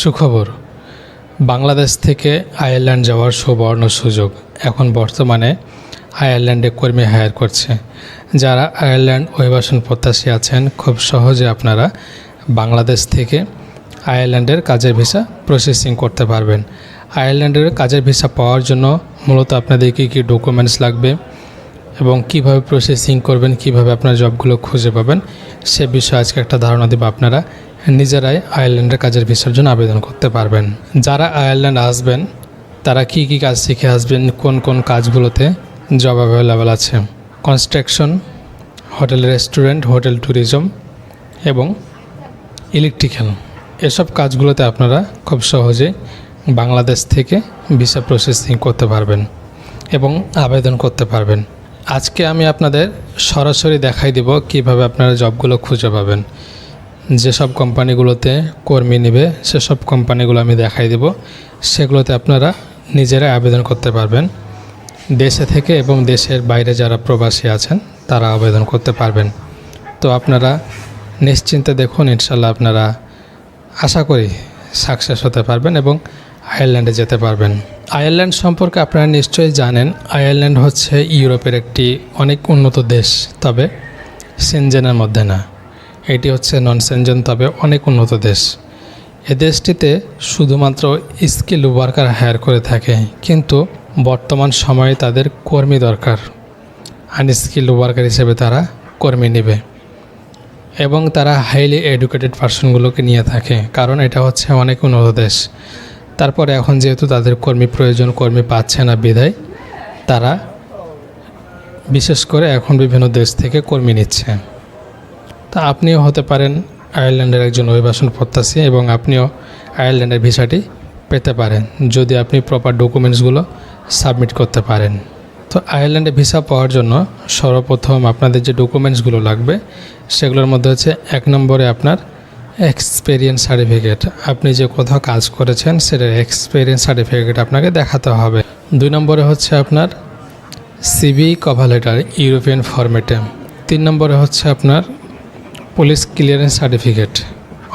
সুখবর। বাংলাদেশ থেকে আয়ারল্যান্ড যাওয়ার সুবর্ণ সুযোগ। এখন বর্তমানে আয়ারল্যান্ডে কর্মী হায়ার করছে। যারা আয়ারল্যান্ড অভিবাসন প্রত্যাশী আছেন, খুব সহজে আপনারা বাংলাদেশ থেকে আয়ারল্যান্ডের কাজের ভিসা প্রসেসিং করতে পারবেন। আয়ারল্যান্ডের কাজের ভিসা পাওয়ার জন্য মূলত আপনাদের কী কী ডকুমেন্টস লাগবে এবং কীভাবে প্রসেসিং করবেন, কীভাবে আপনার জবগুলো খুঁজে পাবেন, সে বিষয়ে আজকে একটা ধারণা দেবো আপনারা। নিজেরাই আয়ারল্যান্ডের কাজের ভিসার জন্য আবেদন করতে পারবেন। যারা আয়ারল্যান্ড আসবেন, তারা কি কি কাজ শিখে আসবেন, কোন কোন কাজগুলোতে জব অ্যাভেলেবেল আছে? Construction hotel restaurant hotel tourism এবং ইলেকট্রিক্যাল এসব কাজগুলোতে আপনারা খুব সহজে বাংলাদেশ থেকে ভিসা প্রসেসিং করতে পারবেন এবং আবেদন করতে পারবেন। আজকে আমি আপনাদের সরাসরি দেখাই দেব কীভাবে আপনারা জবগুলো খুঁজে পাবেন। যেসব কোম্পানিগুলোতে কর্মী নেবে, সেসব কোম্পানিগুলো আমি দেখাই দেব। সেগুলোতে আপনারা নিজেরাই আবেদন করতে পারবেন। দেশে থেকে এবং দেশের বাইরে যারা প্রবাসী আছেন, তারা আবেদন করতে পারবেন। তো আপনারা নিশ্চিন্তে দেখুন, ইনশাল্লাহ আপনারা আশা করি সাকসেস হতে পারবেন এবং আয়ারল্যান্ডে যেতে পারবেন। আয়ারল্যান্ড সম্পর্কে আপনারা নিশ্চয়ই জানেন, আয়ারল্যান্ড হচ্ছে ইউরোপের একটি অনেক উন্নত দেশ, তবে সেনজেনের মধ্যে না। এটি হচ্ছে নন সেনজেন তবে অনেক উন্নত দেশ। এ দেশটিতে শুধুমাত্র স্কিল ওয়ার্কার হায়ার করে থাকে, কিন্তু বর্তমান সময়ে তাদের কর্মী দরকার, আনস্কিল ওয়ার্কার হিসেবে তারা কর্মী নেবে এবং তারা হাইলি এডুকেটেড পার্সনগুলোকে নিয়ে থাকে, কারণ এটা হচ্ছে অনেক উন্নত দেশ। তারপরে এখন যেহেতু তাদের কর্মী প্রয়োজন, কর্মী পাচ্ছে না বিধায়, তারা বিশেষ করে এখন বিভিন্ন দেশ থেকে কর্মী নিচ্ছে। তা আপনিও হতে পারেন আয়ারল্যান্ডের একজন অভিবাসন প্রত্যাশী এবং আপনিও আয়ারল্যান্ডের ভিসাটি পেতে পারেন, যদি আপনি প্রপার ডকুমেন্টসগুলো সাবমিট করতে পারেন। তো আয়ারল্যান্ডে ভিসা পাওয়ার জন্য সর্বপ্রথম আপনাদের যে ডকুমেন্টসগুলো লাগবে, সেগুলোর মধ্যে হচ্ছে এক নম্বরে আপনার এক্সপেরিয়েন্স সার্টিফিকেট আপনি যে কোথাও কাজ করেছেন, সেটার এক্সপেরিয়েন্স সার্টিফিকেট আপনাকে দেখাতে হবে। দুই নম্বরে হচ্ছে আপনার সিবি কভার লেটার ইউরোপিয়ান ফরম্যাটে তিন নম্বরে হচ্ছে আপনার পুলিশ ক্লিয়ারেন্স সার্টিফিকেট।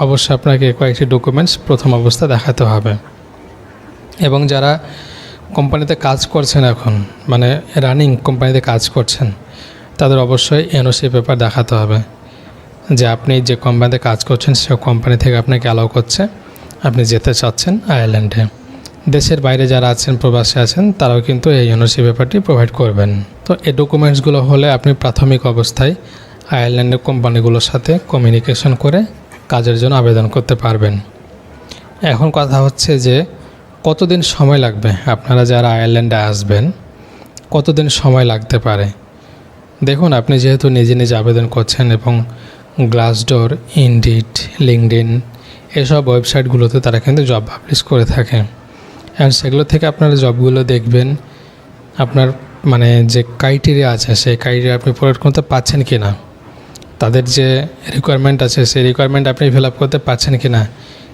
অবশ্যই আপনাকে কয়েকটি ডকুমেন্টস প্রথম অবস্থা দেখাতে হবে। এবং যারা কোম্পানিতে কাজ করছেন এখন মানে রানিং কোম্পানিতে কাজ করছেন, তাদের অবশ্যই এনওসি পেপার দেখাতে হবে যে আপনি যে কোম্পানিতে কাজ করছেন, সে কোম্পানি থেকে আপনাকে অ্যালাউ করছে। আপনি যেতে চাচ্ছেন আয়ারল্যান্ডে দেশের বাইরে যারা আছেন, প্রবাসী আছেন, তারাও কিন্তু এই এনওসি পেপারটি প্রোভাইড করবেন। তো এই ডকুমেন্টসগুলো হলে আপনি প্রাথমিক অবস্থায় আয়ারল্যান্ডের কোম্পানিগুলোর সাথে কমিউনিকেশন করে কাজের জন্য আবেদন করতে পারবেন। এখন কথা হচ্ছে যে, কতদিন সময় লাগবে? আপনারা যারা আয়ারল্যান্ডে আসবেন, কতদিন সময় লাগতে পারে? দেখুন, আপনি যেহেতু নিজে নিজে আবেদন করছেন এবং গ্লাসডোর, ইন্ডিট লিঙ্কডিন এসব ওয়েবসাইটগুলোতে তারা কিন্তু জব পাবলিশ করে থাকে। আর সেগুলো থেকে আপনারা জবগুলো দেখবেন, আপনার মানে যে ক্রাইটেরিয়া আছে, সেই ক্রাইটেরিয়া আপনি পূরণ করতে পারছেন কি না তাদের যে রিকোয়ারমেন্ট আছে, সেই রিকোয়ারমেন্ট আপনি ফিল আপ করতে পারছেন কি না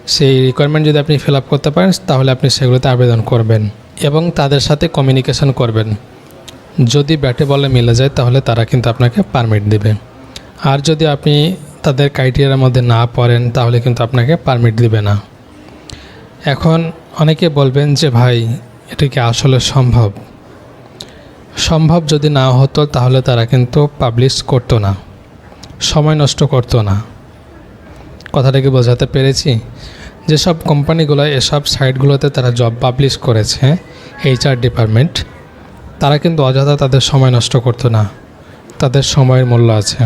সেই রিকোয়ারমেন্ট যদি আপনি ফিল আপ করতে পারেন, তাহলে আপনি সেগুলোতে আবেদন করবেন এবং তাদের সাথে কমিউনিকেশন করবেন। যদি ব্যাটে বলে মিলে যায়, তাহলে তারা কিন্তু আপনাকে পারমিট দেবে। আর যদি আপনি তাদের ক্রাইটেরিয়ার মধ্যে না পড়েন, তাহলে কিন্তু আপনাকে পারমিট দিবে না। এখন অনেকে বলবেন যে, ভাই, এটা কি আসলে সম্ভব? সম্ভব যদি না হতো, তাহলে তারা কিন্তু পাবলিশ করতো না। সময় নষ্ট করতো না। কথাটাকে বোঝাতে পেরেছি? যেসব কোম্পানিগুলো, এসব সাইটগুলোতে তারা জব পাবলিশ করেছে এইচআর ডিপার্টমেন্ট তারা কিন্তু অযথা তাদের সময় নষ্ট করতো না। তাদের সময়ের মূল্য আছে।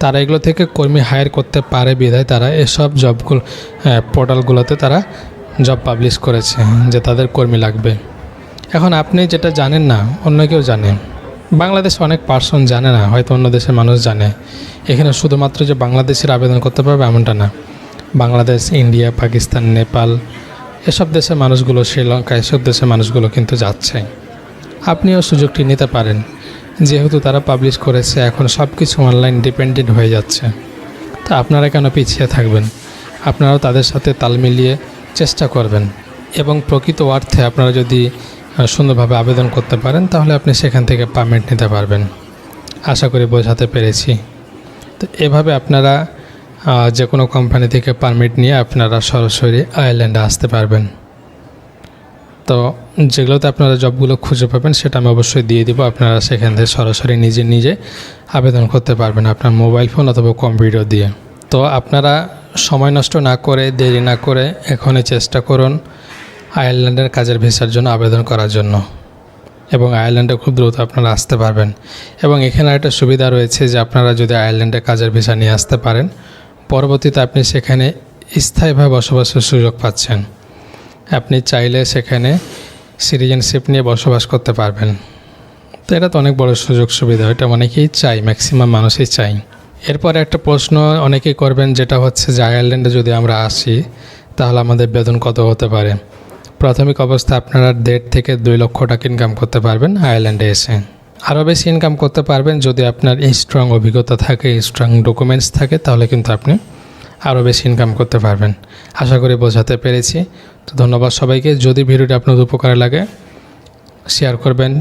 তারা এগুলো থেকে কর্মী হায়ার করতে পারে বিধায় তারা এসব জবগুলো পোর্টালগুলোতে তারা জব পাবলিশ করেছে, যে তাদের কর্মী লাগবে। এখন আপনি যেটা জানেন না, অন্য কেউ জানে। বাংলাদেশে অনেক পার্সন জানে না, হয়তো অন্য দেশের মানুষ জানে। এখানে শুধুমাত্র যে বাংলাদেশের আবেদন করতে পারবে এমনটা না। বাংলাদেশ, ইন্ডিয়া, পাকিস্তান, নেপাল, এসব দেশের মানুষগুলো, শ্রীলঙ্কা, এসব দেশের মানুষগুলো কিন্তু যাচ্ছে। আপনিও সুযোগটি নিতে পারেন। যেহেতু তারা পাবলিশ করেছে, এখন সব কিছু অনলাইন ডিপেন্ডেন্ট হয়ে যাচ্ছে। তা আপনারা কেন পিছিয়ে থাকবেন? আপনারাও তাদের সাথে তাল মিলিয়ে চেষ্টা করবেন। এবং প্রকৃত অর্থে আপনারা যদি সুন্দরভাবে আবেদন করতে পারেন, তাহলে আপনি সেখান থেকে পারমিট নিতে পারবেন। আশা করি বোঝাতে পেরেছি। তো এভাবে আপনারা যে কোনো কোম্পানি থেকে পারমিট নিয়ে আপনারা সরাসরি আয়ারল্যান্ডে আসতে পারবেন। তো যেগুলোতে আপনারা জবগুলো খুঁজে পাবেন, সেটা আমি অবশ্যই দিয়ে দিব। আপনারা সেখান থেকে সরাসরি নিজে নিজে আবেদন করতে পারবেন আপনার মোবাইল ফোন অথবা কম্পিউটার দিয়ে। তো আপনারা সময় নষ্ট না করে, দেরি না করে এখনই চেষ্টা করুন। আয়ারল্যান্ডের কাজের ভিসার জন্য আবেদন করার জন্য। এবং আয়ারল্যান্ডে খুব দ্রুত আপনারা আসতে পারবেন। এবং এখানে একটা সুবিধা রয়েছে যে আপনারা যদি আয়ারল্যান্ডে কাজের ভিসা নিয়ে আসতে পারেন, পরবর্তীতে আপনি সেখানে স্থায়ীভাবে বসবাসের সুযোগ পাচ্ছেন। আপনি চাইলে সেখানে সিটিজেনশিপ নিয়ে বসবাস করতে পারবেন। তো এটা তো অনেক বড় সুযোগ সুবিধা, এটা অনেকেই চাই ম্যাক্সিমাম মানুষই চাই এরপরে একটা প্রশ্ন অনেকেই করবেন, যেটা হচ্ছে যে আয়ারল্যান্ডে যদি আমরা আসি, তাহলে আমাদের বেতন কত হতে পারে? প্রাথমিক অবস্থা আপনারা দেড় থেকে দুই লক্ষ টাকা ইনকাম করতে পারবেন আয়ারল্যান্ডে এসে। আরও বেশি ইনকাম করতে পারবেন যদি আপনার স্ট্রং অভিজ্ঞতা থাকে স্ট্রং ডকুমেন্টস থাকে, তাহলে কিন্তু আপনি আরও বেশি ইনকাম করতে পারবেন। আশা করি বোঝাতে পেরেছি। তো ধন্যবাদ সবাইকে। যদি ভিডিওটি আপনার উপকারে লাগে শেয়ার করবেন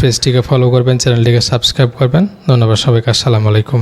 পেজটিকে ফলো করবেন চ্যানেলটিকে সাবস্ক্রাইব করবেন। ধন্যবাদ সবাইকে। আসসালামু আলাইকুম।